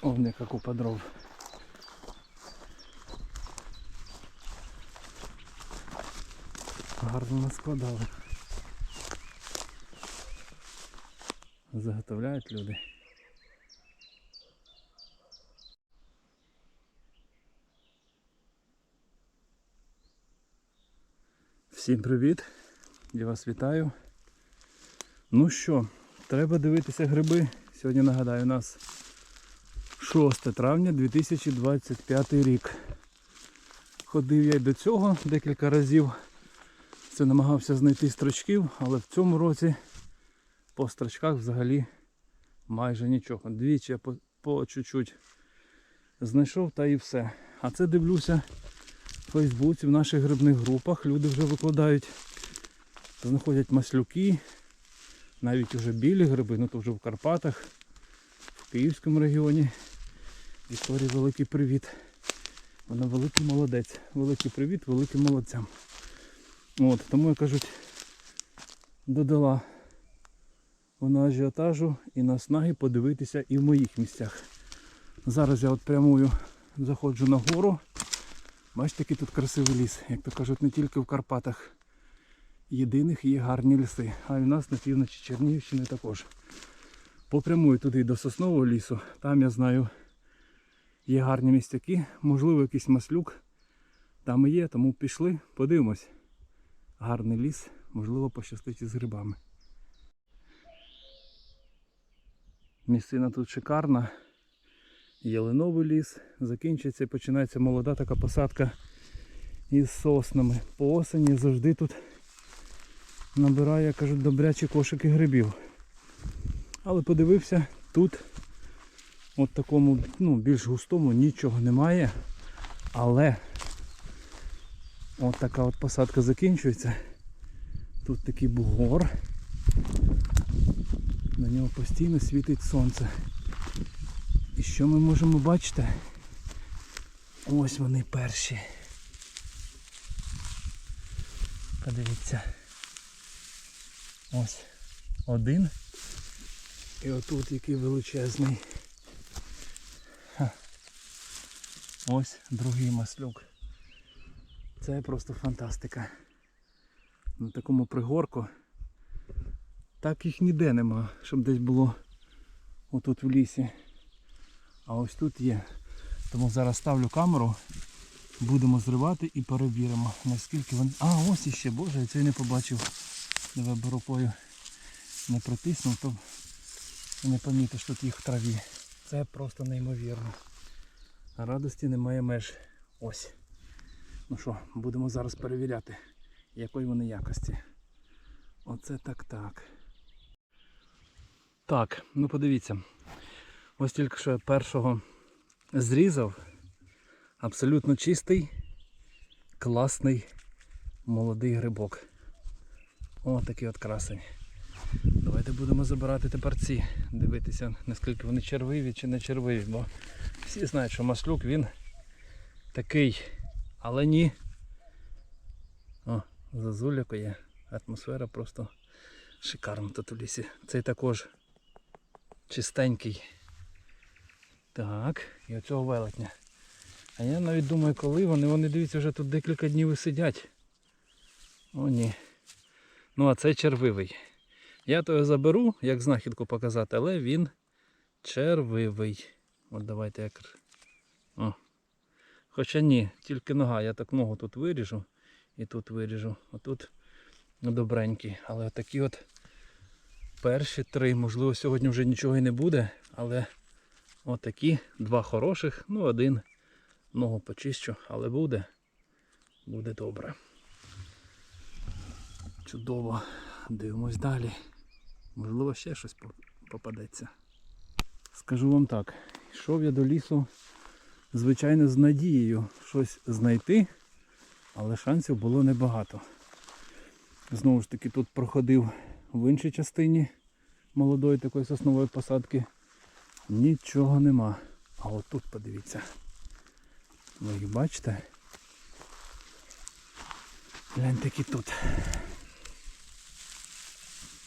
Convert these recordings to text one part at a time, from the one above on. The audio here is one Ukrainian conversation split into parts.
О, в яка купа дров. Гарно наскладали. Заготовляють люди. Всім привіт! Я вас вітаю. Ну що, треба дивитися гриби. Сьогодні нагадаю, у нас 6 травня 2025 рік. Ходив я й до цього декілька разів. Це намагався знайти строчків, але в цьому році по строчках взагалі майже нічого. Двічі я по, по чуть-чуть знайшов та і все. А це дивлюся в Фейсбуці, в наших грибних групах. Люди вже викладають, знаходять маслюки, навіть уже білі гриби, ну то вже в Карпатах, в Київському регіоні. Вікторії великий привіт. Вона великий молодець. Великий привіт, великим молодцям. От, тому, як кажуть, додала вона ажіотажу і наснаги подивитися і в моїх місцях. Зараз я от прямую заходжу на гору. Бачите, який тут красивий ліс. Як то кажуть, не тільки в Карпатах єдиних є гарні ліси, а й у нас на півночі Чернігівщини також. Попрямую туди до соснового лісу. Там я знаю є гарні містяки, можливо, якийсь маслюк. Там і є, тому пішли, подивимось. Гарний ліс, можливо, пощастить із грибами. Місцина тут шикарна. Ялиновий ліс, закінчується і починається молода така посадка із соснами. По осені завжди тут набирає, кажуть, добрячі кошики грибів. Але подивився, тут от такому ну, більш густому нічого немає. Але от така от посадка закінчується. Тут такий бугор. На нього постійно світить сонце. І що ми можемо бачити? Ось вони перші. Подивіться. Ось один. І отут який величезний. Ось другий маслюк. Це просто фантастика. На такому пригорку. Так їх ніде нема, щоб десь було отут в лісі. А ось тут є. Тому зараз ставлю камеру, будемо зривати і перевіримо, наскільки вони... А, ось іще, боже, я це не побачив. Давай бо рукою не притиснув, то не помітиш тут їх в траві. Це просто неймовірно. Радості немає меж. Ось. Ну що, будемо зараз перевіряти, якої вони якості. Оце так так. Так, ну подивіться. Ось тільки що я першого зрізав. Абсолютно чистий, класний молодий грибок. О, такий от красень. Давайте будемо забирати тепер ці, дивитися, наскільки вони червиві чи не червиві, бо всі знають, що маслюк він такий, але ні. О, зазулякує. Атмосфера просто шикарна тут у лісі. Цей також чистенький. Так, і оцього велетня. А я навіть думаю, коли вони, вони дивіться, вже тут декілька днів і сидять. О, ні. Ну, а це червивий. Я то його заберу, як знахідку показати, але він червивий. От давайте як. О. Хоча ні, тільки нога. Я так ногу тут виріжу і тут виріжу. Отут добренький. Але такі от перші три. Можливо, сьогодні вже нічого і не буде, але отакі два хороших, ну один ногу почищу, але буде. Буде добре. Чудово. Дивимось далі. Можливо, ще щось попадеться. Скажу вам так, йшов я до лісу, звичайно, з надією щось знайти, але шансів було небагато. Знову ж таки, тут проходив в іншій частині молодої такої соснової посадки. Нічого нема. А от тут подивіться. Ви їх бачите? Гляньте, які тут.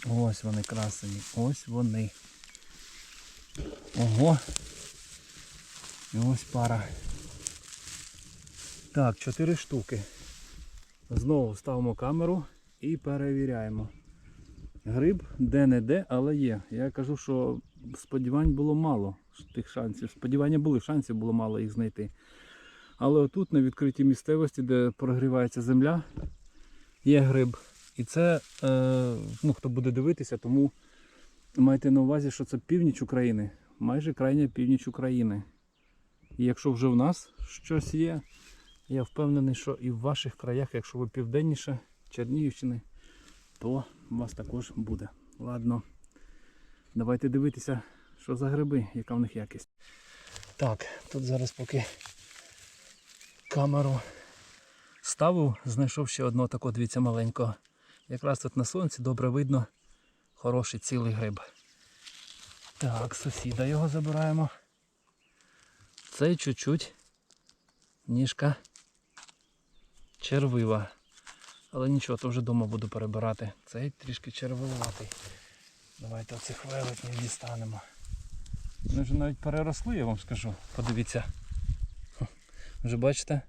Ось вони красені. Ось вони. Ого. І ось пара. Так, чотири штуки. Знову ставимо камеру і перевіряємо. Гриб де-не-де, але є. Я кажу, що сподівань було мало тих шансів. Сподівання були, шансів було мало їх знайти. Але отут, на відкритій місцевості, де прогрівається земля, є гриб. І це, е, ну, хто буде дивитися, тому майте на увазі, що це північ України, майже крайня північ України. І якщо вже в нас щось є, я впевнений, що і в ваших краях, якщо ви південніше Чернігівщини, то у вас також буде. Ладно, давайте дивитися, що за гриби, яка в них якість. Так, тут зараз поки камеру ставив, знайшов ще одного такого, дивіться, маленького. Якраз тут на сонці добре видно хороший цілий гриб. Так, сусіда його забираємо. Цей чуть-чуть ніжка червива. Але нічого, то вже вдома буду перебирати. Цей трішки червиватий. Давайте оцих велетнів дістанемо. Вони вже навіть переросли, я вам скажу. Подивіться. Вже бачите?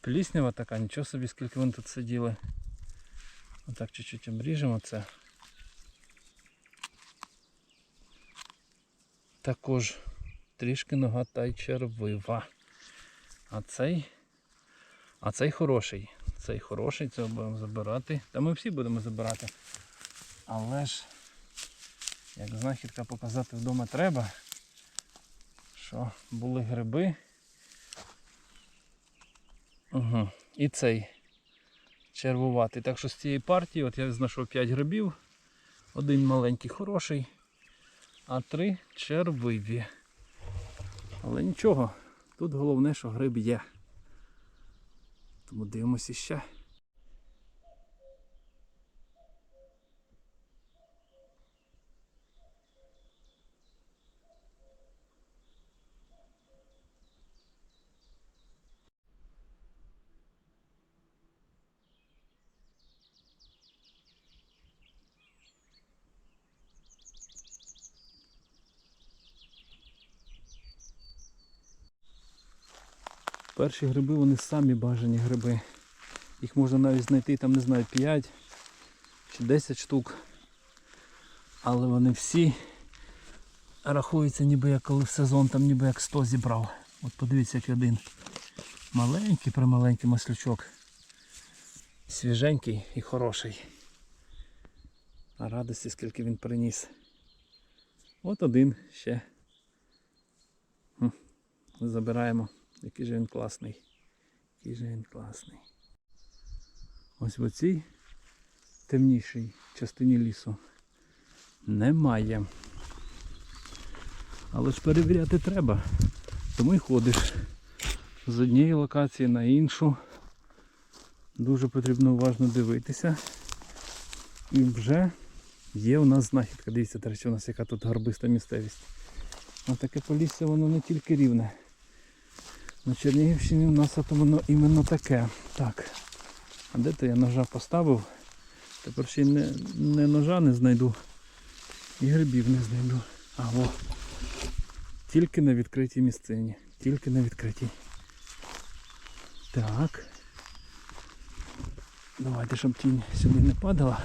Пліснява така, нічого собі, скільки вони тут сиділи. Отак чуть-чуть обріжемо це. Також трішки нога та й червива. А цей. А цей хороший. Цей хороший, це будемо забирати. Та ми всі будемо забирати. Але ж, як знахідка показати вдома треба, що були гриби. Угу. І цей червуватий. Так що з цієї партії от я знайшов 5 грибів. Один маленький хороший, а три червиві. Але нічого, тут головне, що гриб є. Тому дивимося ще. Перші гриби вони самі бажані гриби. Їх можна навіть знайти там, не знаю, 5 чи 10 штук. Але вони всі рахуються ніби як коли в сезон там ніби як 100 зібрав. От подивіться, як один маленький, прималенький маслючок. Свіженький і хороший. А радості скільки він приніс. От один ще. Забираємо. Який же він класний. Який же він класний. Ось в оцій темнішій частині лісу немає. Але ж перевіряти треба. Тому й ходиш з однієї локації на іншу. Дуже потрібно уважно дивитися. І вже є у нас знахідка. Дивіться, до речі, у нас яка тут гарбиста місцевість. Ось таке полісся, воно не тільки рівне. На Чернігівщині у нас от воно іменно таке. Так. А де то я ножа поставив? Тепер ще й не, не ножа не знайду. І грибів не знайду. А о. Тільки на відкритій місцині. Тільки на відкритій. Так. Давайте, щоб тінь сюди не падала.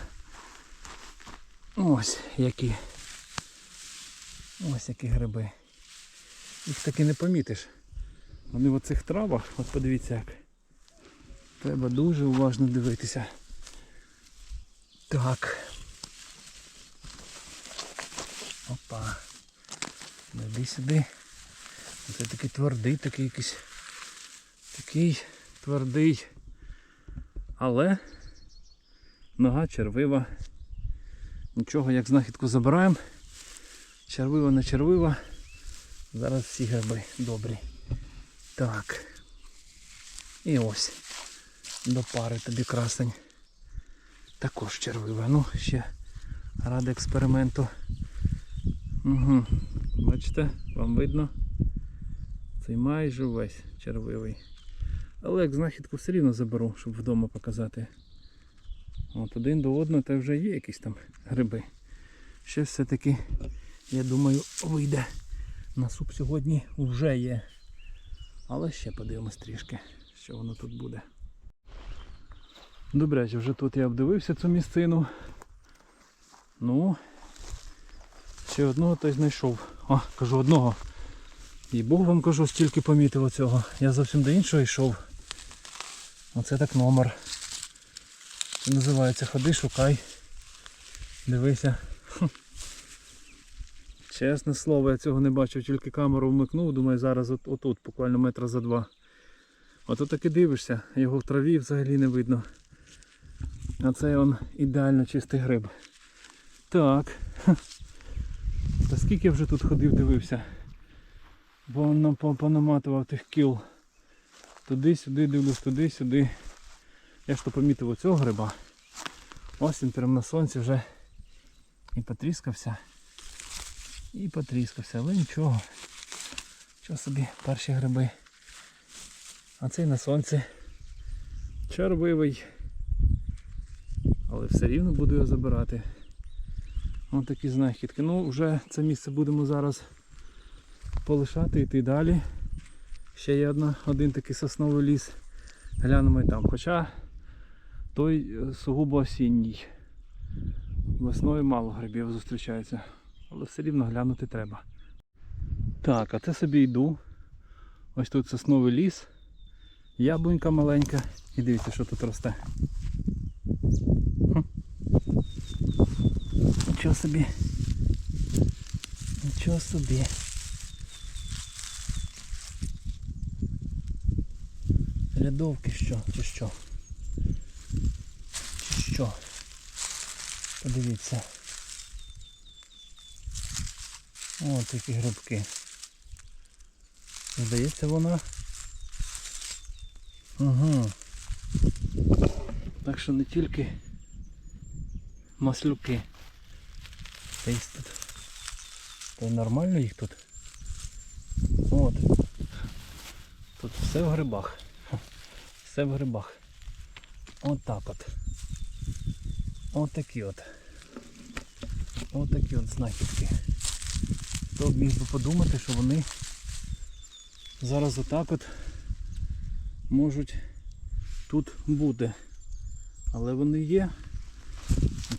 Ось які. Ось які гриби. Їх таки не помітиш. Вони в оцих травах, от подивіться як. Треба дуже уважно дивитися. Так. Опа. Іди сюди. Це такий твердий, такий якийсь. Такий твердий. Але нога червива. Нічого, як знахідку забираємо. Червива не червива. Зараз всі гриби добрі. Так. І ось. До пари тобі красень. Також червива. Ну, ще ради експерименту. Угу. Бачите, вам видно? Цей майже весь червивий. Але як знахідку все рівно заберу, щоб вдома показати. От один до одного та вже є якісь там гриби. Ще все-таки, я думаю, вийде На суп сьогодні вже є. Але ще подивимось трішки, що воно тут буде. Добре, вже тут я обдивився цю місцину. Ну, ще одного й знайшов. А, кажу одного. І Бог вам кажу, стільки помітив оцього. Я зовсім до іншого йшов. Оце так номер. Це називається Ходи, шукай. Дивися. Чесне слово, я цього не бачив, тільки камеру вмикнув, думаю, зараз от, отут, буквально метра за два. Ото так і дивишся, його в траві взагалі не видно. А це он ідеально чистий гриб. Так. Та скільки я вже тут ходив, дивився. Бо по- понаматував тих кіл. Туди-сюди дивлюсь, туди-сюди. Я ж то помітив оцього гриба. Ось він прямо на сонці вже і потріскався. І потріскався, але нічого. Що собі перші гриби. А цей на сонці червивий. Але все рівно буду його забирати. Ось такі знахідки. Ну, вже це місце будемо зараз полишати, йти далі. Ще є одна, один такий сосновий ліс. Глянемо і там. Хоча той сугубо осінній. Весною мало грибів зустрічається. Але все рівно глянути треба. Так, а це собі йду. Ось тут сосновий ліс. Яблунька маленька. І дивіться, що тут росте. Нічого собі. Нічого собі. Рядовки що? Чи що? Чи що? Подивіться. О, такі грибки. Здається вона. Угу. Так що не тільки маслюки. Та й тут. Та й нормально їх тут. От. Тут все в грибах. Все в грибах. От так от. От такі от. От такі от знахідки. Хто б міг би подумати, що вони зараз отак от можуть тут бути. Але вони є.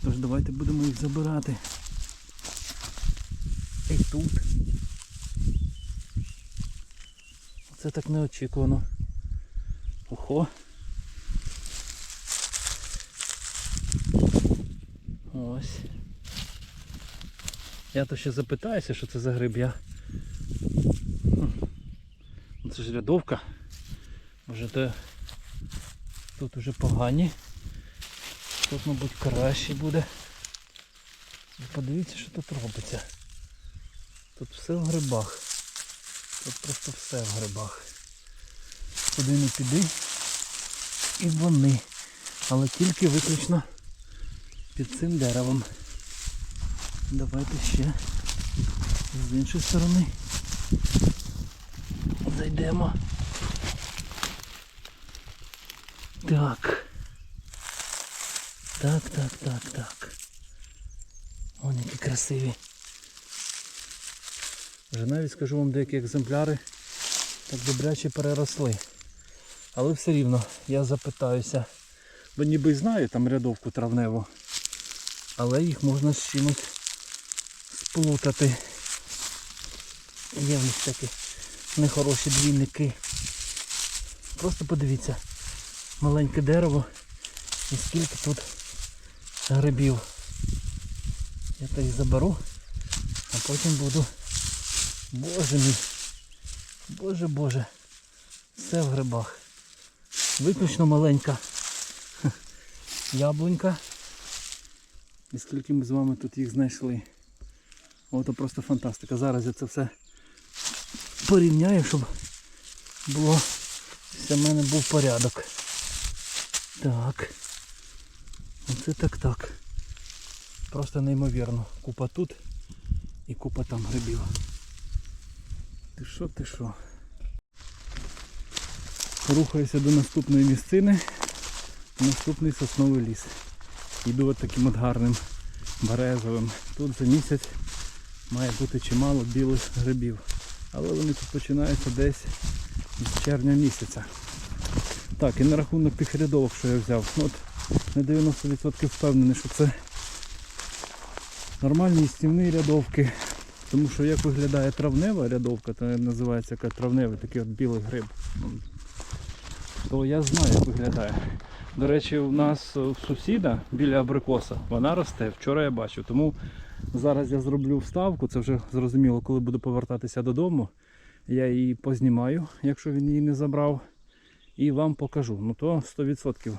Тож давайте будемо їх забирати. І тут. Це так неочікувано. Охо. Ось. Я то ще запитаюся, що це за гриб. Я... Ну, Це ж рядовка. Може то тут уже погані. Тут, мабуть, краще буде. Подивіться, що тут робиться. Тут все в грибах. Тут просто все в грибах. Куди не піди. І вони. Але тільки виключно під цим деревом. Давайте ще з іншої сторони зайдемо. Так. Так, так, так, так. Вон які красиві. Вже навіть скажу вам деякі екземпляри так добряче переросли. Але все рівно я запитаюся. Бо ніби знаю там рядовку травневу. Але їх можна з чимось сплутати. Є в них такі нехороші двійники. Просто подивіться, маленьке дерево і скільки тут грибів. Я то їх заберу, а потім буду. Боже мій. Боже Боже. Все в грибах. Виключно маленька яблунька. І скільки ми з вами тут їх знайшли. Ото просто фантастика. Зараз я це все порівняю, щоб було в мене був порядок. Так. Оце так так. Просто неймовірно. Купа тут і купа там грибів. Ти що, ти що? Рухаюся до наступної місцини. Наступний сосновий ліс. Йду от таким от гарним березовим. Тут за місяць має бути чимало білих грибів. Але вони тут починаються десь з червня місяця. Так, і на рахунок тих рядовок, що я взяв. Ну, от на 90% впевнений, що це нормальні стівні рядовки. Тому що як виглядає травнева рядовка, то називається як травневий, такий от білий гриб. Ну, То я знаю, як виглядає. До речі, у нас у сусіда біля абрикоса, вона росте. Вчора я бачив. Тому зараз я зроблю вставку, це вже зрозуміло, коли буду повертатися додому. Я її познімаю, якщо він її не забрав. І вам покажу. Ну то 100%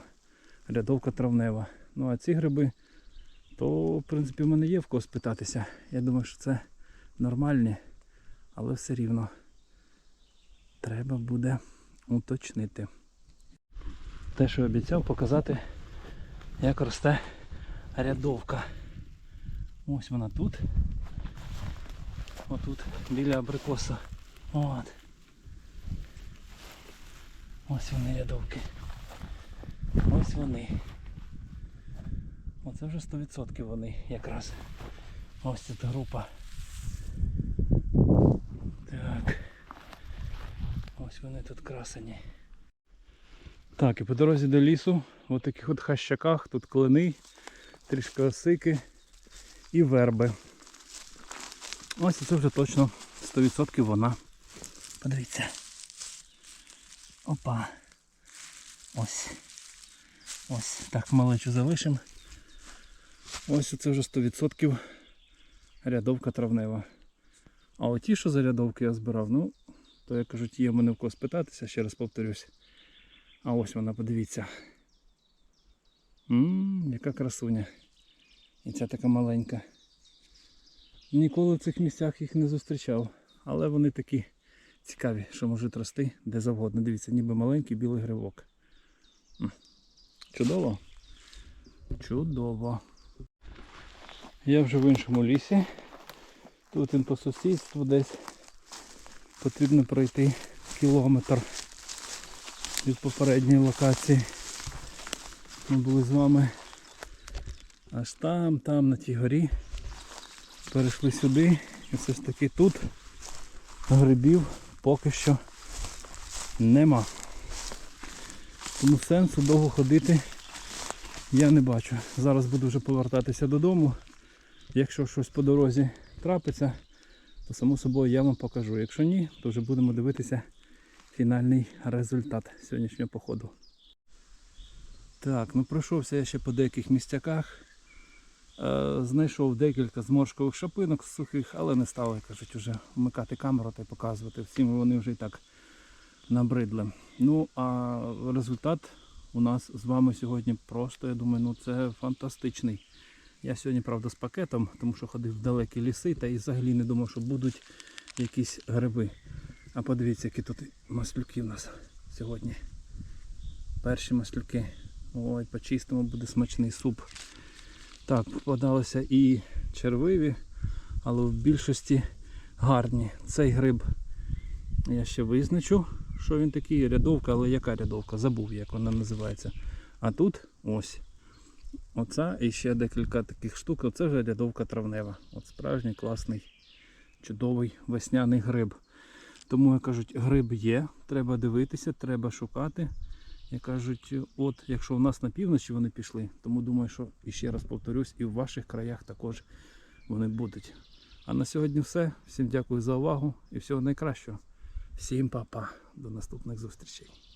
рядовка травнева. Ну а ці гриби, то в принципі в мене є в кого спитатися. Я думаю, що це нормальні, але все рівно треба буде уточнити. Те, що обіцяв показати, як росте рядовка. Ось вона тут. Отут, біля абрикоса. От. Ось вони рядовки. Ось вони. Оце вже 100% вони якраз. Ось ця група. Так. Ось вони тут красені. Так, і по дорозі до лісу, в таких от хащаках, тут клини, трішки осики і верби. Ось це вже точно 100% вона. Подивіться. Опа. Ось. Ось так малечу залишимо. Ось це вже 100% рядовка травнева. А оті, що за рядовки я збирав, ну, то як кажуть, є мене в кого спитатися, ще раз повторюсь. А ось вона, подивіться. Ммм, яка красуня. І ця така маленька. Ніколи в цих місцях їх не зустрічав. Але вони такі цікаві, що можуть рости де завгодно. Дивіться, ніби маленький білий гривок. Чудово. Чудово. Я вже в іншому лісі. Тут він по сусідству десь потрібно пройти кілометр від попередньої локації. Ми були з вами аж там, там, на тій горі. Перейшли сюди і все ж таки тут грибів поки що нема. Тому сенсу довго ходити я не бачу. Зараз буду вже повертатися додому. Якщо щось по дорозі трапиться, то само собою я вам покажу. Якщо ні, то вже будемо дивитися фінальний результат сьогоднішнього походу. Так, ну пройшовся я ще по деяких місцяках. Е, знайшов декілька зморшкових шапинок сухих, але не став, як кажуть, вже вмикати камеру та й показувати. Всім вони вже і так набридли. Ну, а результат у нас з вами сьогодні просто, я думаю, ну це фантастичний. Я сьогодні, правда, з пакетом, тому що ходив в далекі ліси та і взагалі не думав, що будуть якісь гриби. А подивіться, які тут маслюки у нас сьогодні. Перші маслюки. Ой, почистимо, буде смачний суп. Так, попадалися і червиві, але в більшості гарні. Цей гриб я ще визначу, що він такий, рядовка, але яка рядовка? Забув, як вона називається. А тут ось. Оця і ще декілька таких штук. Оце вже рядовка травнева. От справжній класний, чудовий весняний гриб. Тому, як кажуть, гриб є, треба дивитися, треба шукати. Як кажуть, от якщо в нас на півночі вони пішли, тому думаю, що і ще раз повторюсь, і в ваших краях також вони будуть. А на сьогодні все. Всім дякую за увагу і всього найкращого. Всім па-па. До наступних зустрічей.